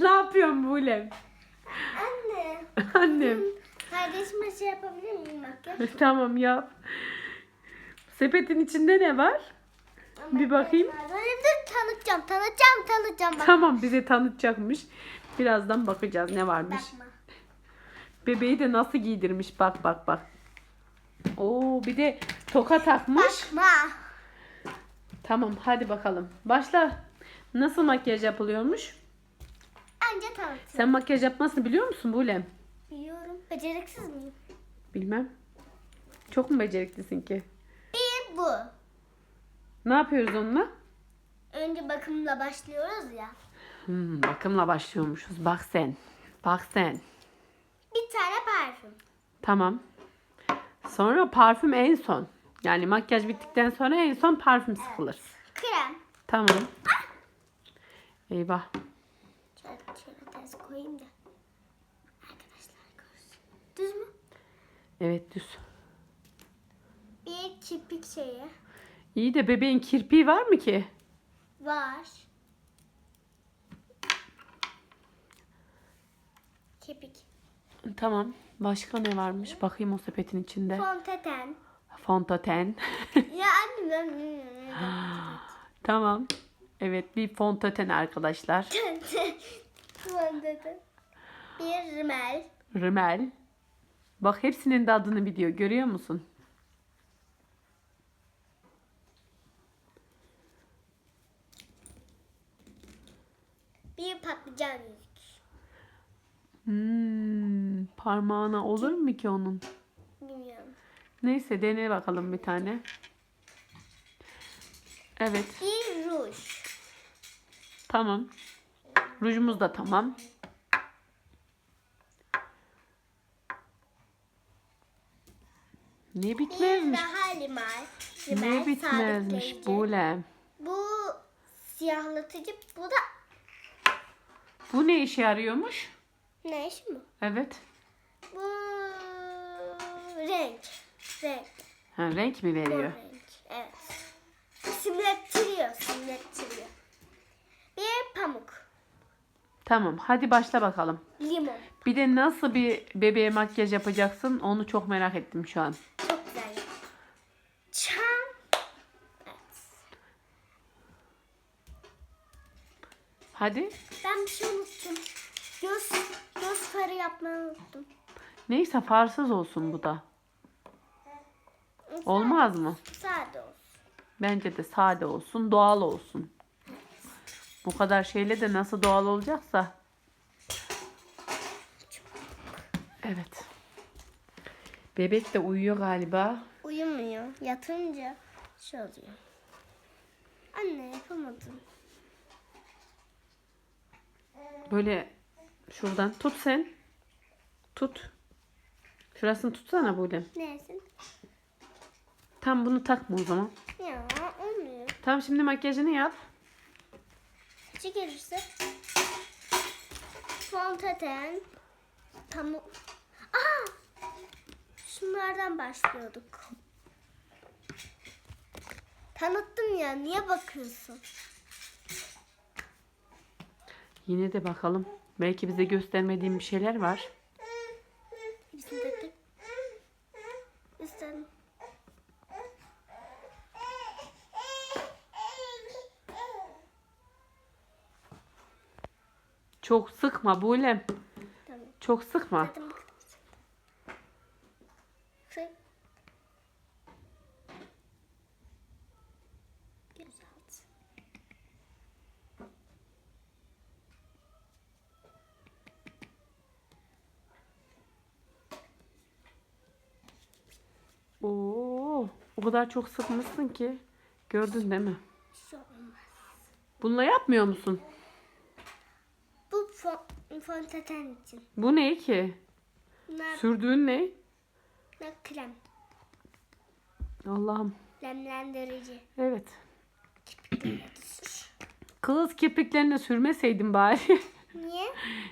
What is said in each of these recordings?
ne yapıyorsun Bulem? Anne. Annem. Kardeşime şey yapabilir miyim makyaj? tamam yap. Sepetin içinde ne var? Bir bakayım. Böyle dur tanıtacağım, tanıtacağım, tanıtacağım. Bak. Tamam bize tanıtacakmış. Birazdan bakacağız ne varmış. Bakma. Bebeği de nasıl giydirmiş bak bak bak. Oo bir de toka takmış. Bakma. Tamam hadi bakalım. Başla. Nasıl makyaj yapılıyormuş? Önce tanıtayım. Sen makyaj yapmasını biliyor musun Bulem? Biliyorum. Beceriksiz miyim? Bilmem. Çok mu beceriklisin ki? Bir bu. Ne yapıyoruz onunla? Önce bakımla başlıyoruz ya. Hmm, bakımla başlıyormuşuz. Bak sen. Bak sen. Bir tane parfüm. Tamam. Sonra parfüm en son. Yani makyaj bittikten sonra en son parfüm sıkılır. Krem. Tamam. Eyvah. Şöyle, şöyle ters koyayım da. Arkadaşlar görsün. Düz mü? Evet düz. Bir kirpik şeyi İyi de bebeğin kirpiği var mı ki? var. Kirpik. Tamam. Başka ne varmış? Bakayım o sepetin içinde. Fondöten. Fondöten. ya anne ben... tamam. Evet bir fondöten arkadaşlar. Fondöten. Bir rimel. Rimel. Bak hepsinin de adını biliyor. Görüyor musun? Bir patlıcan yüzük. Hmm, parmağına olur mu ki onun? Bilmiyorum. Neyse dene bakalım bir tane. Evet Bir ruj. Tamam. Rujumuz da tamam. Ne Bir bitmezmiş. daha rimel. Ne Rimel bitmezmiş. Bule. Bu siyahlatıcı. Bu da Bu ne işe yarıyormuş? ne iş mi? Evet. Bu renk. Renk. Ha, renk mi Bu veriyor? renk. Evet. Simlettiriyor. Simlettiriyor. Bir pamuk. Tamam hadi başla bakalım. Limon. Bir de nasıl bir bebeğe makyaj yapacaksın onu çok merak ettim şu an. Çok güzel. Çam. Evet. Hadi. Ben bir şey unuttum. Göz, göz farı yapmayı unuttum. Neyse farsız olsun bu da. Olmaz mı? Sade olsun. Bence de sade olsun, doğal olsun. Bu kadar şeyle de nasıl doğal olacaksa. Evet. Bebek de uyuyor galiba. Uyumuyor. Yatınca şey oluyor. Anne yapamadım. Böyle şuradan tut sen. Tut. Şurasını tutsana böyle. Neysin? Tam bunu takma o zaman. Ya olmuyor. Tamam şimdi makyajını yap. Küçük gelirse. Fondöten. Pamuk. Aa! Şunlardan başlıyorduk. Tanıttım ya. Niye bakıyorsun? Yine de bakalım. Belki bize göstermediğim bir şeyler var. Çok sıkma Bulem. Tamam. Çok sıkma. Zaten. Sık. Gözalt. Oo, o kadar çok sıkmışsın ki. Gördün değil mi? Şu olmaz. Bununla yapmıyor musun? Fondöten için. Bu ne ki? Bunlar Sürdüğün ne? bunlar krem. Allah'ım. Nemlendirici. Evet. Böyle sür. Kız kirpiklerine sürmeseydin bari. Niye?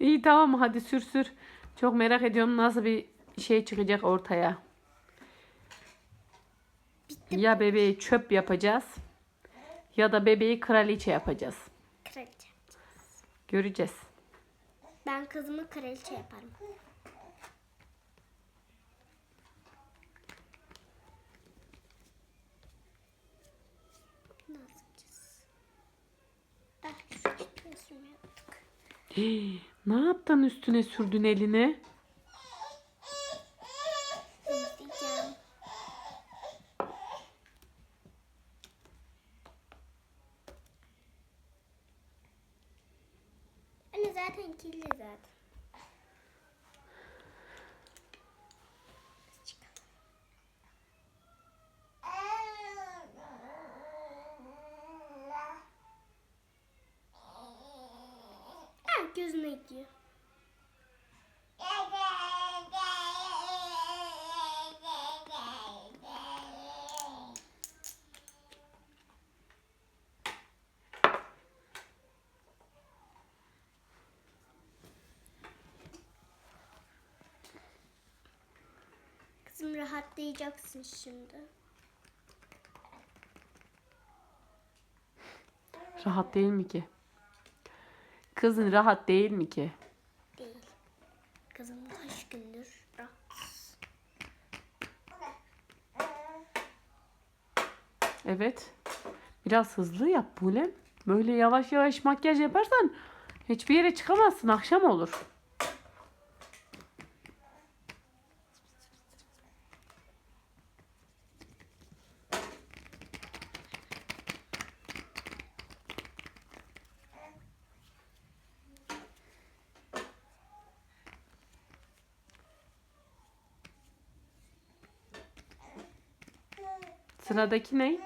İyi tamam hadi sür sür. Çok merak ediyorum nasıl bir şey çıkacak ortaya. Ya bebeği çöp yapacağız ya da bebeği kraliçe yapacağız. Kraliçe. Göreceğiz. Ben kızımı kraliçe yaparım. Ah, ne yaptın üstüne sürdün elini? Temizleyeceğim. Anne zaten kirli zaten. Kızım rahatlayacaksın şimdi. Rahat değil mi ki? Kızın rahat değil mi ki? Değil. Kızım kaç gündür rahatsız. Evet. Biraz hızlı yap Bulem. Böyle yavaş yavaş makyaj yaparsan hiçbir yere çıkamazsın. Akşam olur. Sıradaki ne?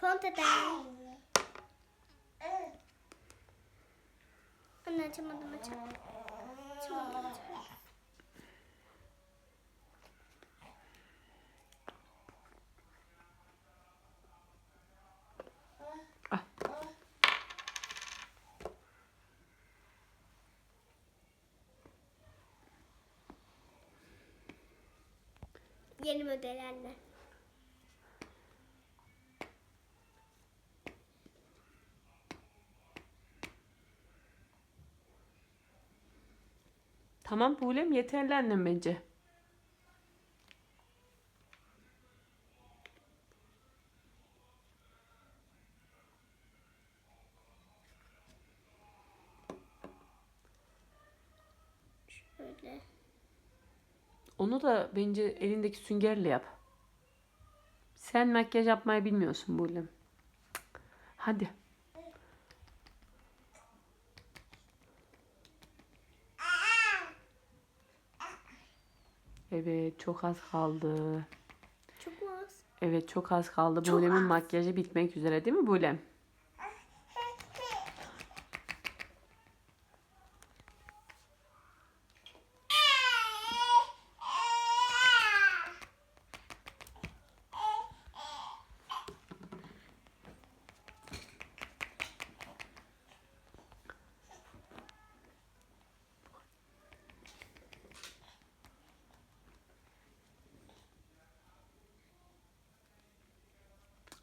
Ponteden. Anne açamadım açamadım. Açamadım açamadım. Yeni modellerle. Tamam Bulem yeterli annem bence. Böyle. Onu da bence elindeki süngerle yap. Sen makyaj yapmayı bilmiyorsun Bulem. Hadi. Evet çok az kaldı. Çok az. Evet çok az kaldı. Çok Bulem'in makyajı bitmek üzere değil mi Bulem?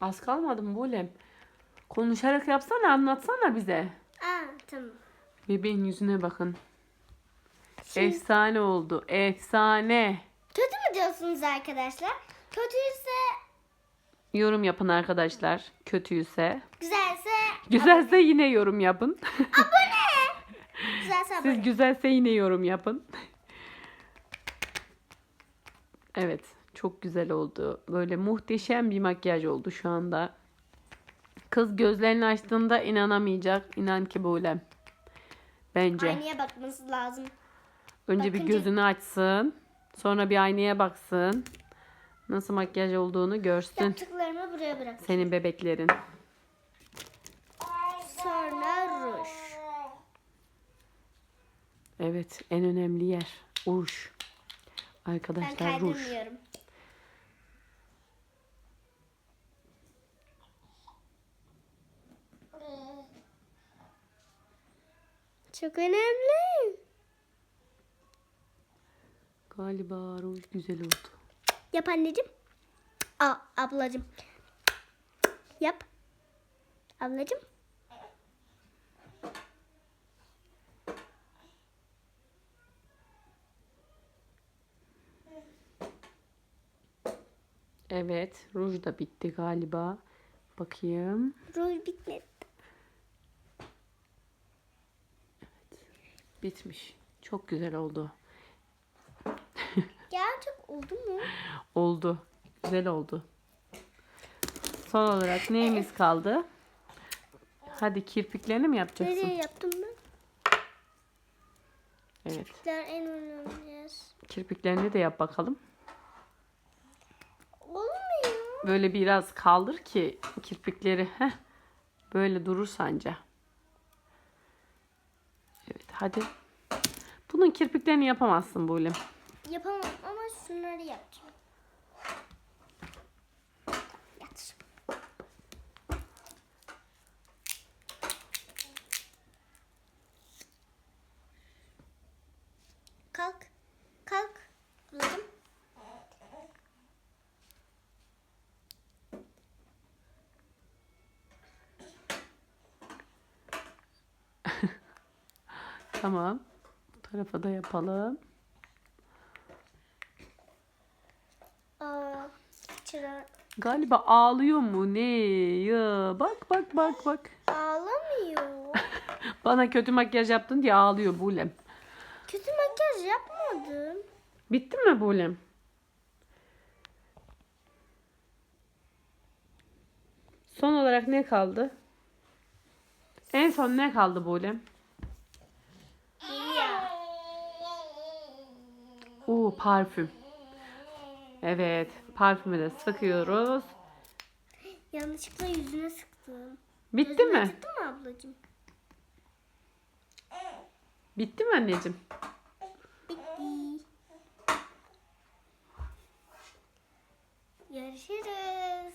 Az kalmadı mı Bulem? Konuşarak yapsana anlatsana bize. Aa tamam. Bebeğin yüzüne bakın. Şimdi- Efsane oldu. Efsane. Kötü mü diyorsunuz arkadaşlar? Kötüyse Yorum yapın arkadaşlar. Kötüyse. güzelse Güzelse yine yorum yapın. güzelse abone. Siz güzelse yine yorum yapın. Evet. Çok güzel oldu. Böyle muhteşem bir makyaj oldu şu anda. Kız gözlerini açtığında inanamayacak. İnan ki böyle. Bence. Aynaya bakması lazım. Önce bir Bakınca- gözünü açsın. Sonra bir aynaya baksın. Nasıl makyaj olduğunu görsün. Yaptıklarımı buraya bırak. Senin bebeklerin. Sonra ruj. Evet, en önemli yer. Ruj. Ben Arkadaşlar ruj. kaydırmıyorum. Çok önemli. Galiba ruj güzel oldu. Yap anneciğim. Aa, ablacığım. Yap. Ablacığım. Evet, ruj da bitti galiba. Bakayım. Ruj bitmedi. Bitmiş. Çok güzel oldu. Gerçek oldu mu? Oldu. Güzel oldu. Son olarak neyimiz kaldı? Hadi kirpiklerini mi yapacaksın? Nereye yaptım ben? Evet. Bizler en önemli. Kirpiklerini de yap bakalım. Olmuyor. Böyle biraz kaldır ki kirpikleri heh, böyle durur sanca. Hadi. Bunun kirpiklerini yapamazsın Buğlem. Yapamam ama şunları yapacağım. Yat. Tamam. Bu tarafa da yapalım. Aa, Galiba ağlıyor mu ne? Ya bak bak bak bak. ağlamıyor. Bana kötü makyaj yaptın diye ağlıyor Buğlem. Kötü makyaj yapmadım. Bitti mi Buğlem? Son olarak ne kaldı? En son ne kaldı Buğlem? Oo parfüm. Evet parfümü de sıkıyoruz. Yanlışlıkla yüzüne sıktım. Bitti Gözüm mi? Acıttı mı ablacığım? Bitti mi anneciğim? Bitti. Görüşürüz.